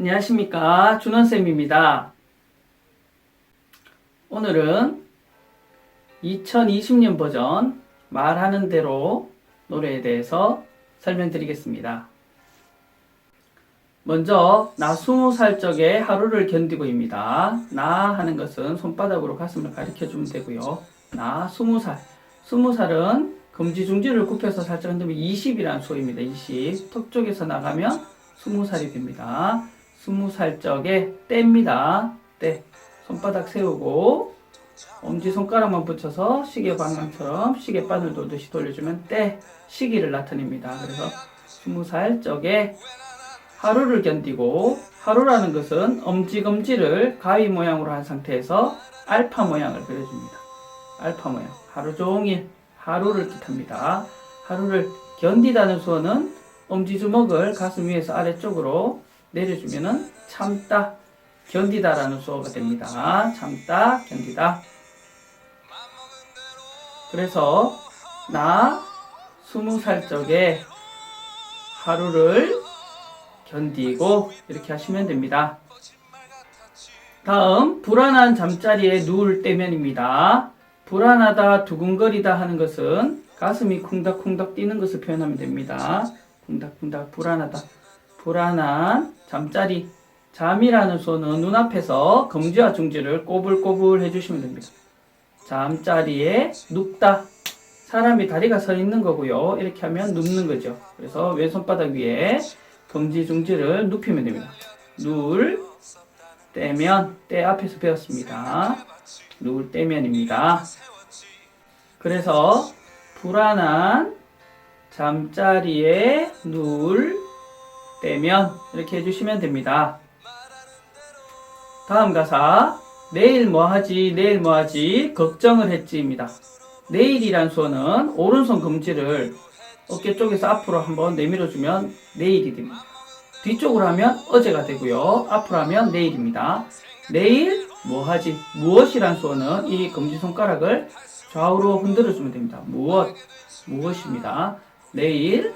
안녕하십니까 준원쌤입니다. 오늘은 2020년 버전 말하는 대로 노래에 대해서 설명드리겠습니다. 먼저 나 20살 적에 하루를 견디고입니다. 나 하는 것은 손바닥으로 가슴을 가리켜 주면 되고요. 나 20살. 20살은 금지중지를 굽혀서 살짝 흔들면 20이라는 수입니다. 20. 턱 쪽에서 나가면 20살이 됩니다. 20살 적에 때입니다. 때. 손바닥 세우고 엄지손가락만 붙여서 시계 방향처럼 시계 바늘 돌듯이 돌려주면 때 시기를 나타냅니다. 그래서 20살 적에 하루를 견디고 하루라는 것은 엄지검지를 가위 모양으로 한 상태에서 알파 모양을 그려줍니다. 알파 모양. 하루 종일 하루를 뜻합니다. 하루를 견디다는 수어는 엄지주먹을 가슴 위에서 아래쪽으로 내려주면은 참다, 견디다라는 수어가 됩니다. 참다, 견디다. 그래서 나 스무 살 적에 하루를 견디고 이렇게 하시면 됩니다. 다음 불안한 잠자리에 누울 때면입니다. 불안하다, 두근거리다 하는 것은 가슴이 쿵닥쿵닥 뛰는 것을 표현하면 됩니다. 쿵닥쿵닥 불안하다. 불안한 잠자리. 잠이라는 소는 눈앞에서 검지와 중지를 꼬불꼬불 해주시면 됩니다. 잠자리에 눕다. 사람이 다리가 서 있는 거고요. 이렇게 하면 눕는 거죠. 그래서 왼손바닥 위에 검지 중지를 눕히면 됩니다. 누울 때면 때 앞에서 배웠습니다. 누울 때면입니다. 그래서 불안한 잠자리에 누울 때면 이렇게 해주시면 됩니다. 다음 가사 내일 뭐 하지 내일 뭐 하지 걱정을 했지입니다. 내일이란 수어는 오른손 검지를 어깨 쪽에서 앞으로 한번 내밀어주면 내일이 됩니다. 뒤쪽으로 하면 어제가 되고요. 앞으로 하면 내일입니다. 내일 뭐 하지? 무엇이란 수어는 이 검지손가락을 좌우로 흔들어주면 됩니다. 무엇? 무엇입니다. 내일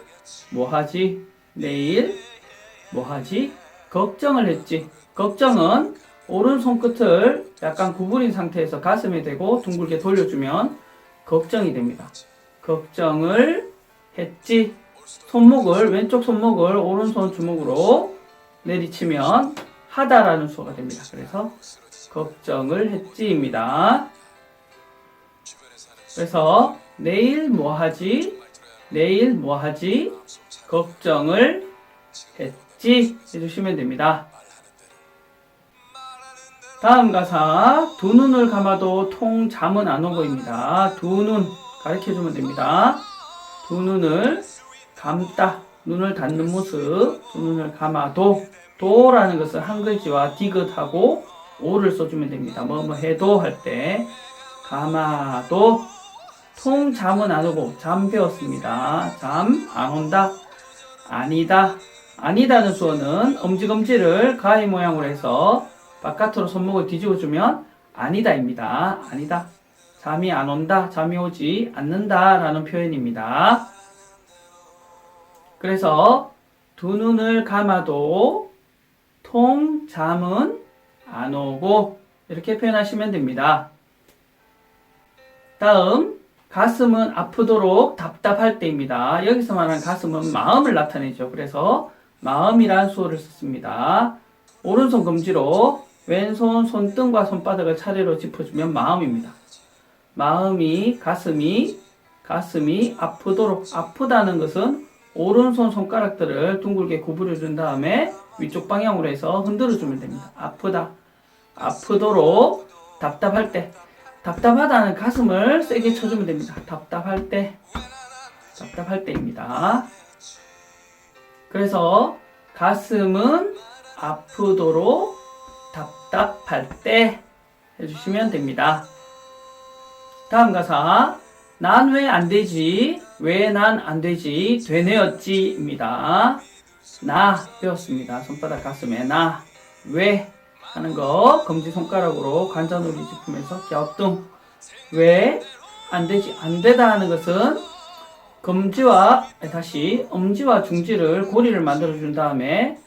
뭐 하지? 내일 뭐 하지? 걱정을 했지. 걱정은 오른손 끝을 약간 구부린 상태에서 가슴에 대고 둥글게 돌려주면 걱정이 됩니다. 걱정을 했지. 손목을 왼쪽 손목을 오른손 주먹으로 내리치면 하다라는 수가 됩니다. 그래서 걱정을 했지입니다. 그래서 내일 뭐 하지? 내일 뭐 하지? 걱정을 했지 해주시면 됩니다. 다음 가사 두 눈을 감아도 통 잠은 안 오고입니다. 두 눈 가르쳐 주면 됩니다. 두 눈을 감다 눈을 닫는 모습 두 눈을 감아도 도라는 것은 한 글자와 디귿하고 오를 써주면 됩니다. 뭐뭐 해도 할 때 감아도 통 잠은 안 오고 잠 배웠습니다. 잠 안 온다 아니다 아니다는 수어는 엄지검지를 가위 모양으로 해서 바깥으로 손목을 뒤집어 주면 아니다입니다. 아니다. 잠이 안 온다. 잠이 오지 않는다 라는 표현입니다. 그래서 두 눈을 감아도 통 잠은 안 오고 이렇게 표현하시면 됩니다. 다음 가슴은 아프도록 답답할 때입니다. 여기서 말하는 가슴은 마음을 나타내죠. 그래서 마음이란 수어를 썼습니다. 오른손 검지로 왼손 손등과 손바닥을 차례로 짚어주면 마음입니다. 마음이 가슴이 가슴이 아프도록 아프다는 것은 오른손 손가락들을 둥글게 구부려 준 다음에 위쪽 방향으로 해서 흔들어 주면 됩니다. 아프다. 아프도록 답답할 때 답답하다는 가슴을 세게 쳐주면 됩니다. 답답할 때 답답할 때입니다. 그래서 가슴은 아프도록 답답할 때 해주시면 됩니다. 다음 가사 난 왜 안 되지? 왜 난 안 되지? 되뇌었지입니다. 나 배웠습니다. 손바닥 가슴에 나 왜 하는 거 검지 손가락으로 관자놀이 짚으면서 갸우뚱 왜 안 되지? 안 되다 하는 것은 검지와 다시 엄지와 중지를 고리를 만들어 준 다음에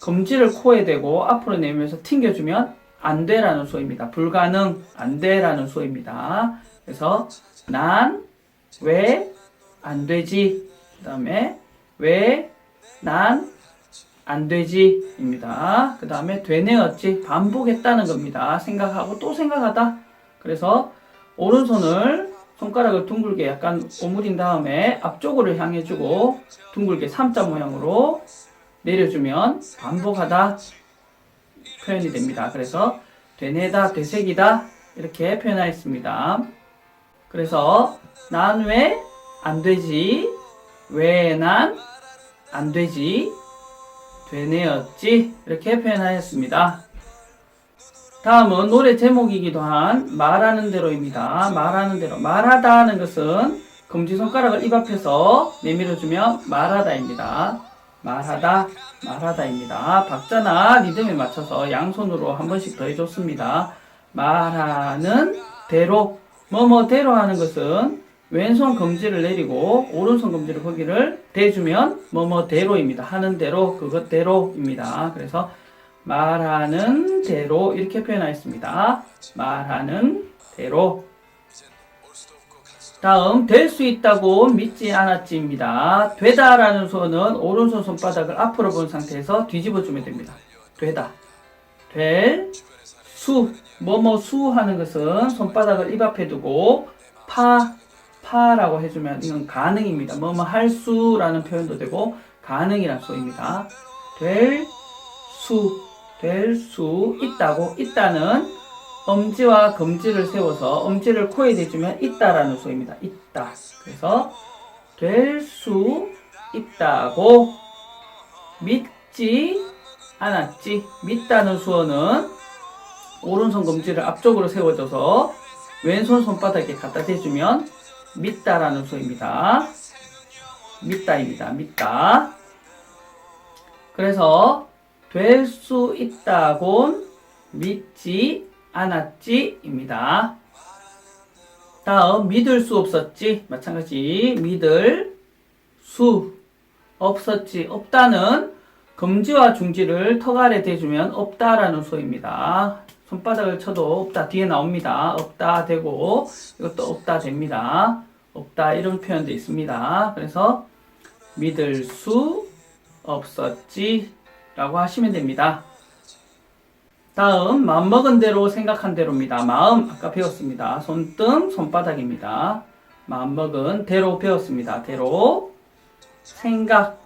검지를 코에 대고 앞으로 내밀면서 튕겨주면 안 돼라는 소입니다. 불가능, 안 돼라는 소입니다. 그래서 난, 왜, 안 되지. 그 다음에 왜, 난, 안 되지. 입니다. 그 다음에 되네, 어찌. 반복했다는 겁니다. 생각하고 또 생각하다. 그래서 오른손을 손가락을 둥글게 약간 오므린 다음에 앞쪽으로 향해주고 둥글게 삼자 모양으로 내려주면 반복하다 표현이 됩니다. 그래서 되뇌다, 되새기다 이렇게 표현하였습니다. 그래서 난 왜 안 되지? 왜 난 안 되지? 되뇌었지? 이렇게 표현하였습니다. 다음은 노래 제목이기도 한 말하는 대로입니다. 말하는 대로. 말하다는 것은 검지손가락을 입 앞에서 내밀어주면 말하다입니다. 말하다, 말하다입니다. 박자나 리듬에 맞춰서 양손으로 한 번씩 더 해줬습니다. 말하는 대로, 뭐뭐대로 하는 것은 왼손 검지를 내리고 오른손 검지를 거기를 대주면 뭐뭐대로입니다. 하는 대로, 그것대로입니다. 그래서 말하는 대로 이렇게 표현하였습니다. 말하는 대로. 다음 될 수 있다고 믿지 않았지입니다. 되다라는 소는 오른손 손바닥을 앞으로 본 상태에서 뒤집어 주면 됩니다. 되다. 될 수, 뭐뭐 수 하는 것은 손바닥을 입 앞에 두고 파, 파라고 해주면 이건 가능입니다. 뭐뭐 할 수라는 표현도 되고 가능이란 소입니다. 될 수, 될 수 있다고 있다는 엄지와 검지를 세워서 엄지를 코에 대주면 있다라는 소입니다. 있다. 그래서 될 수 있다고 믿지 않았지. 믿다는 수어는 오른손 검지를 앞쪽으로 세워줘서 왼손 손바닥에 갖다 대주면 믿다라는 소입니다. 믿다입니다. 믿다. 그래서 될 수 있다곤 믿지 않았지입니다. 다음 믿을 수 없었지 마찬가지 믿을 수 없었지 없다는 검지와 중지를 턱 아래 대주면 없다라는 소입니다. 손바닥을 쳐도 없다 뒤에 나옵니다. 없다 되고 이것도 없다 됩니다. 없다 이런 표현도 있습니다. 그래서 믿을 수 없었지 라고 하시면 됩니다. 다음 마음먹은 대로 생각한 대로입니다. 마음 아까 배웠습니다. 손등 손바닥입니다. 마음먹은 대로 배웠습니다. 대로 생각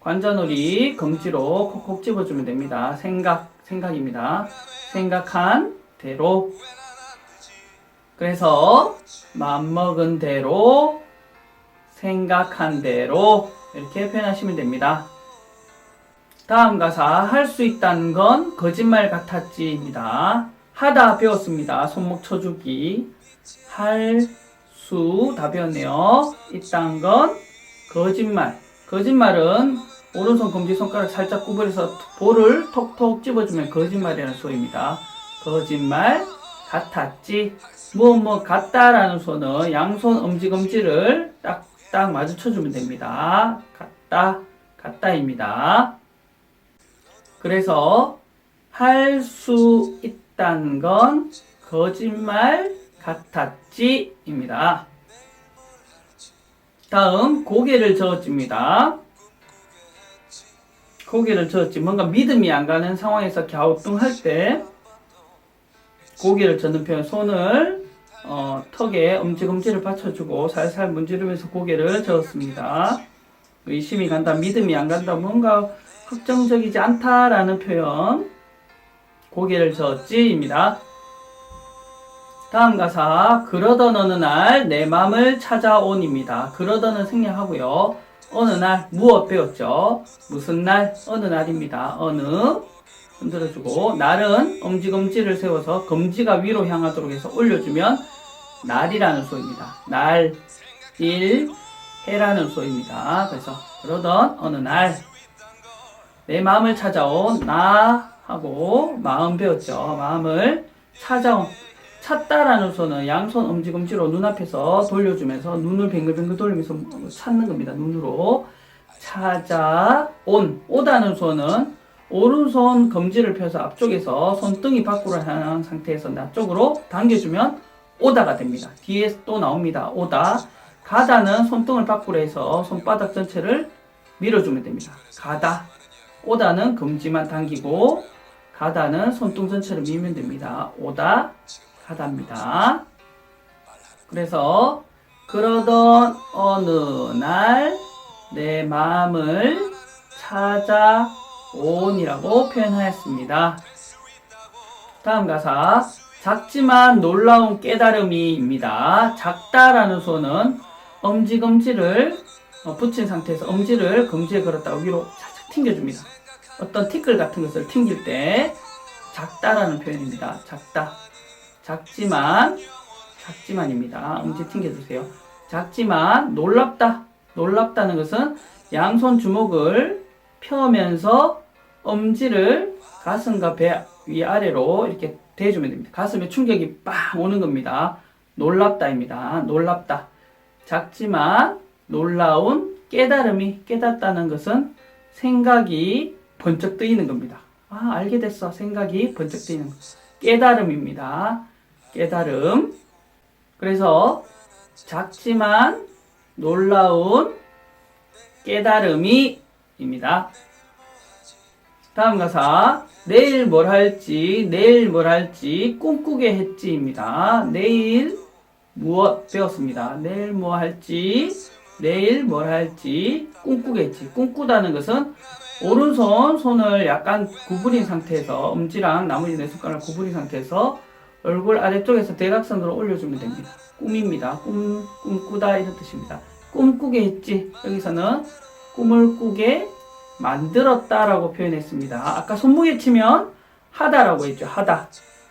관자놀이 검지로 콕콕 집어주면 됩니다. 생각 생각입니다. 생각한 대로 그래서 마음먹은 대로 생각한 대로 이렇게 표현하시면 됩니다. 다음 가사 할 수 있다는 건 거짓말 같았지입니다. 하다 배웠습니다. 손목 쳐주기 할 수 다 배웠네요. 있다는 건 거짓말. 거짓말은 오른손 검지 손가락 살짝 구부려서 볼을 톡톡 집어주면 거짓말이라는 소리입니다. 거짓말 같았지. 무엇 뭐 같다라는 소는 양손 엄지 검지를 딱딱 마주쳐주면 됩니다. 같다, 같다입니다. 그래서 할 수 있다는 건 거짓말 같았지입니다. 다음 고개를 저어줍니다. 고개를 저었지 뭔가 믿음이 안 가는 상황에서 갸우뚱할 때 고개를 젓는 표현 손을 어, 턱에 엄지검지를 받쳐주고 살살 문지르면서 고개를 저었습니다. 의심이 간다, 믿음이 안 간다, 뭔가 확정적이지 않다라는 표현 고개를 저었지입니다. 다음 가사 그러던 어느 날 내 맘을 찾아온입니다. 그러던은 생략하고요. 어느 날 무엇 배웠죠? 무슨 날? 어느 날입니다. 어느 흔들어주고 날은 엄지검지를 세워서 검지가 위로 향하도록 해서 올려주면 날이라는 소입니다. 날, 일, 해라는 소입니다. 그래서 그러던 어느 날 내 마음을 찾아온 나 하고 마음 배웠죠. 마음을 찾아온 찾다라는 소는 양손 엄지검지로 눈앞에서 돌려주면서 눈을 뱅글뱅글 돌리면서 찾는 겁니다. 눈으로 찾아온 오다는 소는 오른손 검지를 펴서 앞쪽에서 손등이 밖으로 향한 상태에서 앞쪽으로 당겨주면 오다가 됩니다. 뒤에 또 나옵니다. 오다. 가다는 손등을 밖으로 해서 손바닥 전체를 밀어주면 됩니다. 가다. 오다는 검지만 당기고 가다는 손등 전체를 밀면 됩니다. 오다. 가다입니다. 그래서 그러던 어느 날 내 마음을 찾아온이라고 표현하였습니다. 다음 가사 작지만 놀라운 깨달음이입니다. 작다라는 소는 엄지검지를 어, 붙인 상태에서 엄지를 검지에 걸었다가 위로 튕겨줍니다. 어떤 티끌 같은 것을 튕길 때 작다라는 표현입니다. 작다. 작지만 작지만입니다. 엄지 튕겨주세요. 작지만 놀랍다. 놀랍다는 것은 양손 주먹을 펴면서 엄지를 가슴과 배 위아래로 이렇게 대주면 됩니다. 가슴에 충격이 빵 오는 겁니다. 놀랍다입니다. 놀랍다. 작지만 놀라운 깨달음이 깨닫다는 것은 생각이 번쩍 뜨이는 겁니다. 아, 알게 됐어. 생각이 번쩍 뜨이는 것. 깨달음입니다. 깨달음. 그래서 작지만 놀라운 깨달음이입니다. 다음 가사 내일 뭘 할지 내일 뭘 할지 꿈꾸게 했지입니다. 내일 무엇 배웠습니다. 내일 뭐 할지 내일 뭘 할지 꿈꾸게 했지. 꿈꾸다는 것은 오른손 손을 약간 구부린 상태에서 엄지랑 나머지 네 손가락을 구부린 상태에서 얼굴 아래쪽에서 대각선으로 올려주면 됩니다. 꿈입니다. 꿈, 꿈꾸다 이런 뜻입니다. 꿈꾸게 했지. 여기서는 꿈을 꾸게 만들었다라고 표현했습니다. 아까 손목에 치면 하다라고 했죠. 하다.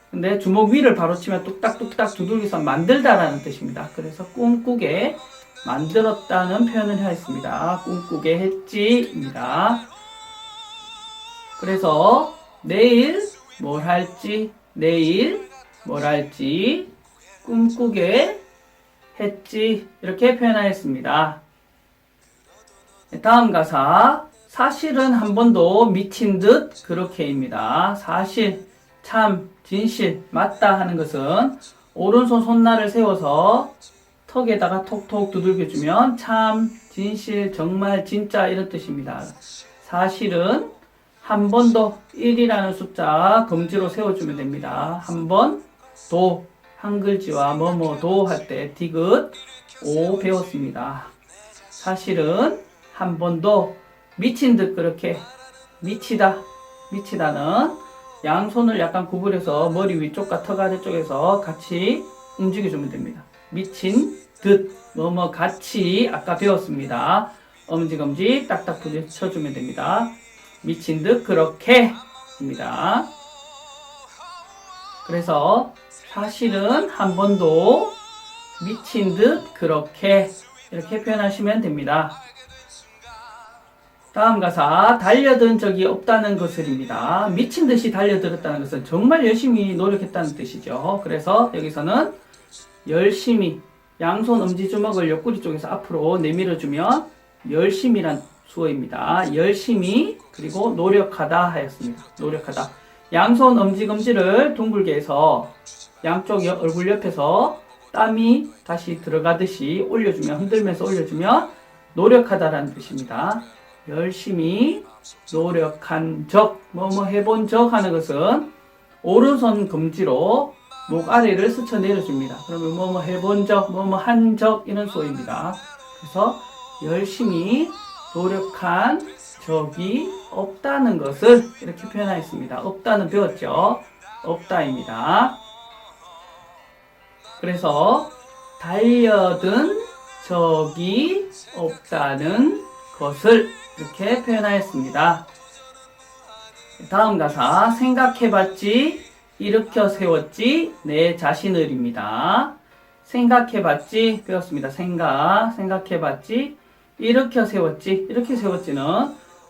근데 주먹 위를 바로 치면 뚝딱뚝딱 두들기서 만들다라는 뜻입니다. 그래서 꿈꾸게 만들었다는 표현을 하였습니다. 꿈꾸게 했지입니다. 그래서 내일 뭘 할지, 내일 뭘 할지 꿈꾸게 했지 이렇게 표현하였습니다. 네, 다음 가사 사실은 한 번도 미친 듯 그렇게입니다. 사실, 참, 진실, 맞다 하는 것은 오른손 손날을 세워서 턱에다가 톡톡 두들겨주면 참, 진실, 정말, 진짜 이런 뜻입니다. 사실은 한 번도 1이라는 숫자 검지로 세워주면 됩니다. 한 번, 도, 한글지와 뭐뭐도 할 때 디귿, 오 배웠습니다. 사실은 한 번도 미친 듯 그렇게 미치다 미치다는 양손을 약간 구부려서 머리 위쪽과 턱 아래쪽에서 같이 움직여주면 됩니다. 미친 듯 뭐뭐 같이 아까 배웠습니다. 엄지검지 딱딱 부딪혀주면 됩니다. 미친 듯 그렇게 입니다. 그래서 사실은 한 번도 미친 듯 그렇게 이렇게 표현하시면 됩니다. 다음 가사 달려든 적이 없다는 것을입니다. 미친 듯이 달려들었다는 것은 정말 열심히 노력했다는 뜻이죠. 그래서 여기서는 열심히 양손 엄지주먹을 옆구리 쪽에서 앞으로 내밀어주면 열심이란 수어입니다. 열심히 그리고 노력하다 하였습니다. 노력하다. 양손 엄지검지를 둥글게 해서 양쪽 여- 얼굴 옆에서 땀이 다시 들어가듯이 올려주면 흔들면서 올려주면 노력하다라는 뜻입니다. 열심히 노력한 적, 뭐뭐 해본 적 하는 것은 오른손 검지로 목 아래를 스쳐 내려줍니다. 그러면 뭐뭐 해본 적, 뭐뭐 한 적 이런 소입니다. 그래서 열심히 노력한 적이 없다는 것을 이렇게 표현하였습니다. 없다는 배웠죠? 없다입니다. 그래서 달려든 적이 없다는 것을 이렇게 표현하였습니다. 다음 가사 생각해봤지 일으켜 세웠지 내 자신을입니다. 생각해봤지 배웠습니다. 생각 생각해봤지 일으켜 세웠지 이렇게 세웠지는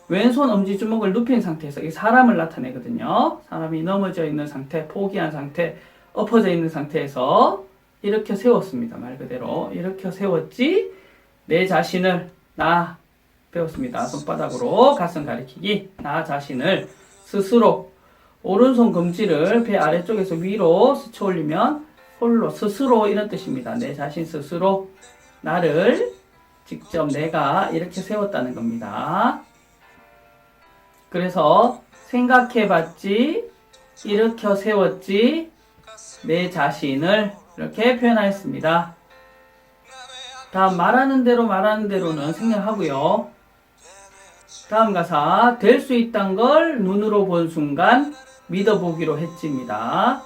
왼손 엄지 주먹을 눕힌 상태에서 이 사람을 나타내거든요. 사람이 넘어져 있는 상태, 포기한 상태, 엎어져 있는 상태에서 일으켜 세웠습니다. 말 그대로 일으켜 세웠지 내 자신을 나 배웠습니다. 손바닥으로 가슴 가리키기 나 자신을 스스로 오른손 검지를 배 아래쪽에서 위로 스쳐 올리면 홀로 스스로 이런 뜻입니다. 내 자신 스스로 나를 직접 내가 이렇게 세웠다는 겁니다. 그래서 생각해 봤지, 일으켜 세웠지, 내 자신을 이렇게 표현하였습니다. 다음 말하는 대로 말하는 대로는 생략하고요. 다음 가사 될 수 있단 걸 눈으로 본 순간 믿어보기로 했지입니다.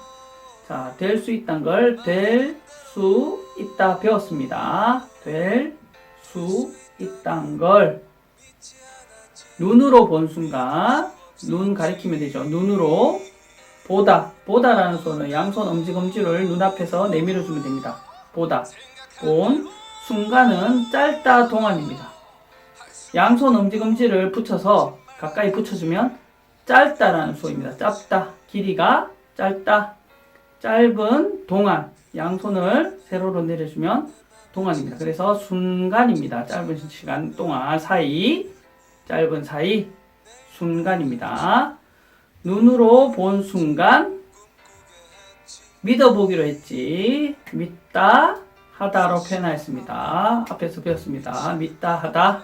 자, 될 수 있단 걸될 수 있다 배웠습니다. 될 수 있단 걸 눈으로 본 순간 눈 가리키면 되죠. 눈으로 보다 보다라는 소는 양손 엄지 검지를 눈앞에서 내밀어 주면 됩니다. 보다 본 순간은 짧다 동안입니다. 양손 엄지 검지를 붙여서 가까이 붙여주면 짧다라는 소입니다. 짧다 길이가 짧다 짧은 동안 양손을 세로로 내려주면 동안입니다. 그래서 순간입니다. 짧은 시간 동안 사이 짧은 사이 순간입니다. 눈으로 본 순간 믿어보기로 했지 믿다 하다로 표현하였습니다. 앞에서 배웠습니다. 믿다 하다.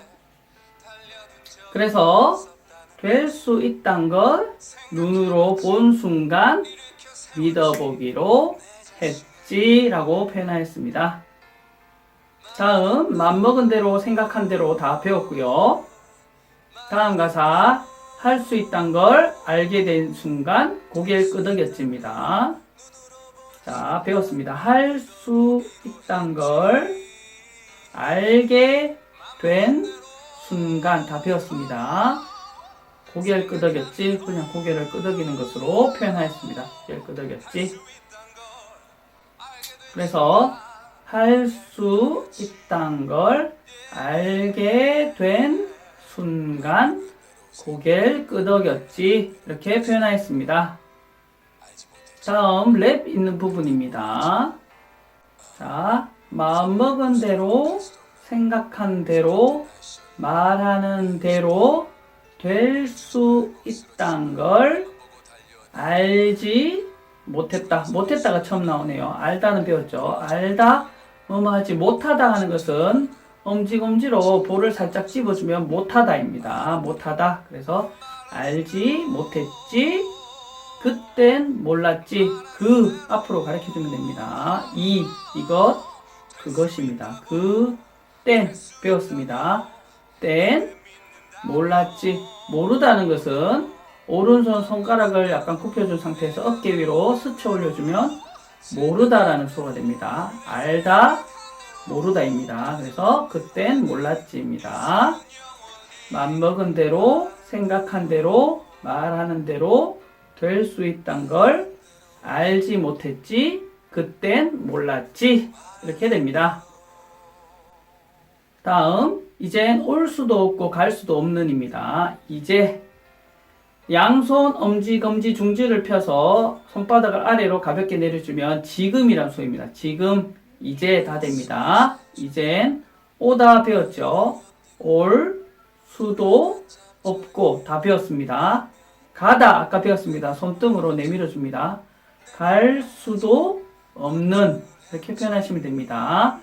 그래서 될 수 있단 걸 눈으로 본 순간 믿어보기로 했지라고 표현하였습니다. 다음 맘먹은 대로 생각한 대로 다 배웠고요. 다음 가사 할 수 있단 걸 알게 된 순간 고개를 끄덕였지입니다. 자, 배웠습니다. 할 수 있단 걸 알게 된 순간 다 배웠습니다. 고개를 끄덕였지, 그냥 고개를 끄덕이는 것으로 표현하였습니다. 고개를 끄덕였지. 그래서 할 수 있단 걸 알게 된 순간 고개를 끄덕였지 이렇게 표현하였습니다. 다음 랩 있는 부분입니다. 자, 마음먹은 대로 생각한 대로 말하는 대로 될 수 있단 걸 알지 못했다. 못했다가 처음 나오네요. 알다는 배웠죠. 알다, 뭐뭐 하지 못하다 하는 것은 엄지검지로 볼을 살짝 집어주면 못하다입니다. 못하다. 그래서 알지 못했지. 그땐 몰랐지. 그 앞으로 가르쳐 주면 됩니다. 이, 이것, 그것입니다. 그땐 배웠습니다. 땐 몰랐지. 모르다는 것은 오른손 손가락을 약간 굽혀준 상태에서 어깨 위로 스쳐 올려주면 모르다라는 수가 됩니다. 알다, 모르다입니다. 그래서 그땐 몰랐지입니다. 맘먹은 대로, 생각한 대로, 말하는 대로 될 수 있단 걸 알지 못했지, 그땐 몰랐지. 이렇게 됩니다. 다음, 이젠 올 수도 없고 갈 수도 없는입니다. 이제 양손 엄지 검지 중지를 펴서 손바닥을 아래로 가볍게 내려주면 지금이란 소입니다. 지금 이제 다 됩니다. 이젠 오다 배웠죠. 올 수도 없고 다 배웠습니다. 가다 아까 배웠습니다. 손등으로 내밀어 줍니다. 갈 수도 없는 이렇게 표현하시면 됩니다.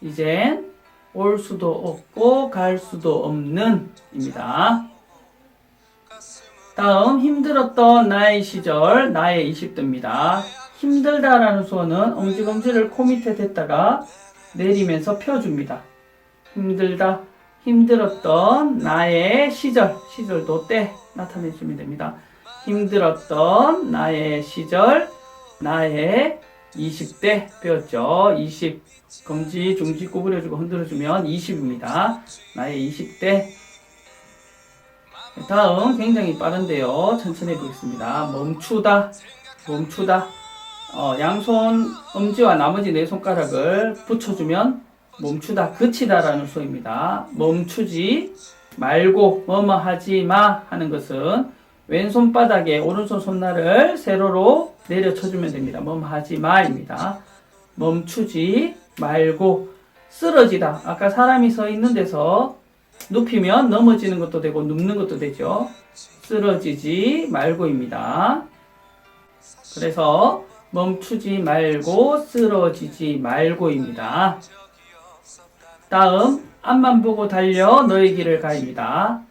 이젠 올 수도 없고 갈 수도 없는 입니다. 다음 힘들었던 나의 시절 나의 20대입니다. 힘들다라는 수어는 엄지검지를 코 밑에 댔다가 내리면서 펴줍니다. 힘들다 힘들었던 나의 시절 시절도 때 나타내주면 됩니다. 힘들었던 나의 시절 나의 20대 배웠죠. 20 검지 중지 구부려주고 흔들어주면 20입니다. 나의 20대 다음 굉장히 빠른데요. 천천히 해보겠습니다. 멈추다, 멈추다. 어, 양손 엄지와 나머지 네 손가락을 붙여주면 멈추다, 그치다라는 소입니다. 멈추지 말고 뭐뭐 하지 마 하는 것은 왼손 바닥에 오른손 손날을 세로로 내려쳐주면 됩니다. 뭐뭐 하지 마입니다. 멈추지 말고 쓰러지다. 아까 사람이 서 있는 데서 눕히면 넘어지는 것도 되고 눕는 것도 되죠. 쓰러지지 말고입니다. 그래서 멈추지 말고 쓰러지지 말고입니다. 다음 앞만 보고 달려 너의 길을 가입니다.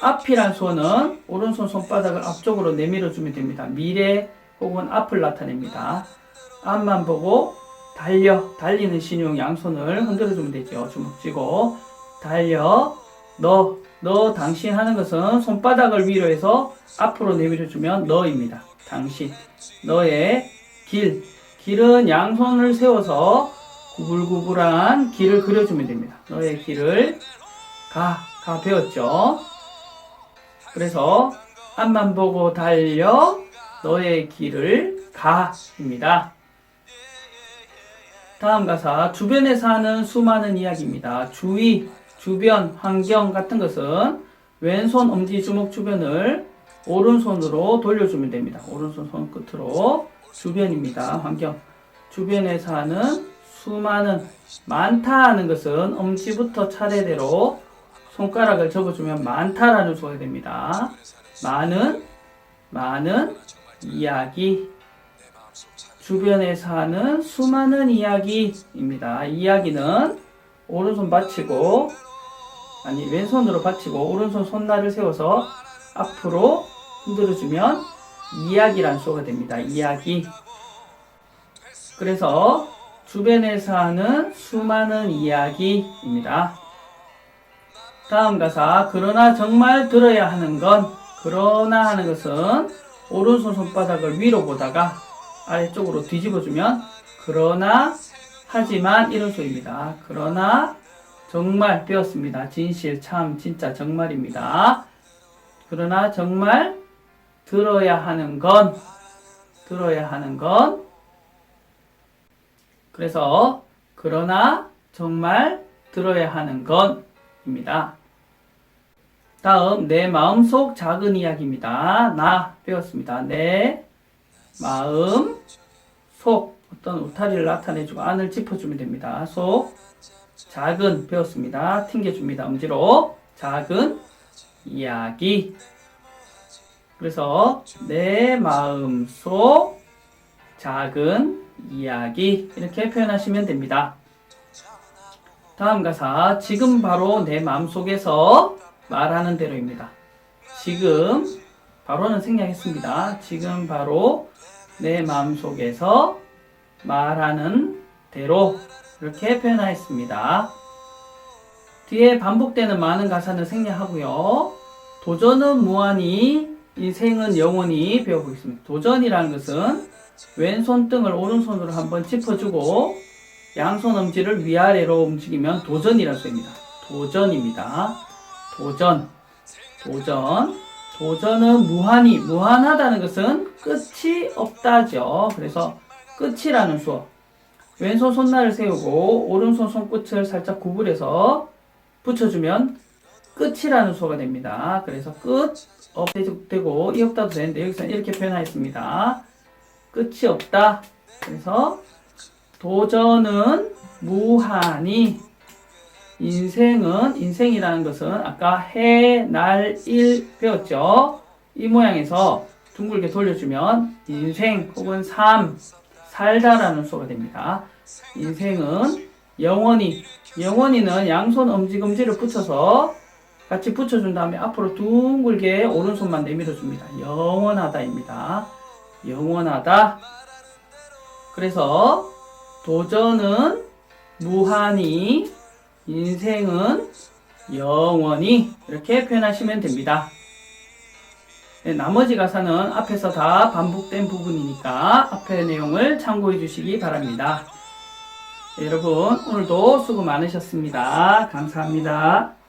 앞이란 소는 오른손 손바닥을 앞쪽으로 내밀어 주면 됩니다. 미래 혹은 앞을 나타냅니다. 앞만 보고 달려 달리는 신용 양손을 흔들어 주면 되죠. 주먹 쥐고 달려 너 너 당신 하는 것은 손바닥을 위로 해서 앞으로 내밀어 주면 너입니다. 당신 너의 길 길은 양손을 세워서 구불구불한 길을 그려주면 됩니다. 너의 길을 가, 가 배웠죠? 그래서 앞만 보고 달려 너의 길을 가입니다. 다음 가사 주변에 사는 수많은 이야기입니다. 주위, 주변, 환경 같은 것은 왼손 엄지 주먹 주변을 오른손으로 돌려주면 됩니다. 오른손 손끝으로 주변입니다. 환경. 주변에 사는 수많은 많다 하는 것은 엄지부터 차례대로 손가락을 접어주면 많다라는 수가 됩니다. 많은 많은 이야기 주변에 사는 수많은 이야기입니다. 이야기는 오른손 받치고 아니 왼손으로 받치고 오른손 손날을 세워서 앞으로 흔들어주면 이야기란 수가 됩니다. 이야기 그래서 주변에 사는 수많은 이야기입니다. 다음 가사 그러나 정말 들어야 하는 건 그러나 하는 것은 오른손 손바닥을 위로 보다가 아래쪽으로 뒤집어주면 그러나 하지만 이런 소입니다. 그러나 정말 배웠습니다. 진실 참 진짜 정말입니다. 그러나 정말 들어야 하는 건 들어야 하는 건 그래서 그러나 정말 들어야 하는 건입니다. 다음 내 마음속 작은 이야기입니다. 나 배웠습니다. 내 마음 속 어떤 울타리를 나타내주고 안을 짚어주면 됩니다. 속 작은 배웠습니다. 튕겨줍니다. 엄지로 작은 이야기 그래서 내 마음 속 작은 이야기 이렇게 표현하시면 됩니다. 다음 가사 지금 바로 내 마음속에서 말하는 대로입니다. 지금 바로는 생략했습니다. 지금 바로 내 마음속에서 말하는 대로 이렇게 표현하였습니다. 뒤에 반복되는 많은 가사는 생략하고요. 도전은 무한히 인생은 영원히 배워보겠습니다. 도전이라는 것은 왼손 등을 오른손으로 한번 짚어주고 양손 엄지를 위아래로 움직이면 도전이라는 소입니다. 도전입니다. 도전. 도전. 도전은 무한히, 무한하다는 것은 끝이 없다죠. 그래서 끝이라는 수어. 왼손 손날을 세우고 오른손 손끝을 살짝 구부려서 붙여주면 끝이라는 수어가 됩니다. 그래서 끝, 업, 되고, 이 없다도 되는데 여기서는 이렇게 표현하였습니다. 끝이 없다. 그래서 도전은 무한히 인생은 인생이라는 것은 아까 해, 날, 일 배웠죠. 이 모양에서 둥글게 돌려주면 인생 혹은 삶, 살다라는 수가 됩니다. 인생은 영원히 영원히는 양손 엄지검지를 붙여서 같이 붙여준 다음에 앞으로 둥글게 오른손만 내밀어 줍니다. 영원하다입니다. 영원하다. 그래서 도전은 무한히, 인생은 영원히 이렇게 표현하시면 됩니다. 네, 나머지 가사는 앞에서 다 반복된 부분이니까 앞의 내용을 참고해 주시기 바랍니다. 네, 여러분 오늘도 수고 많으셨습니다. 감사합니다.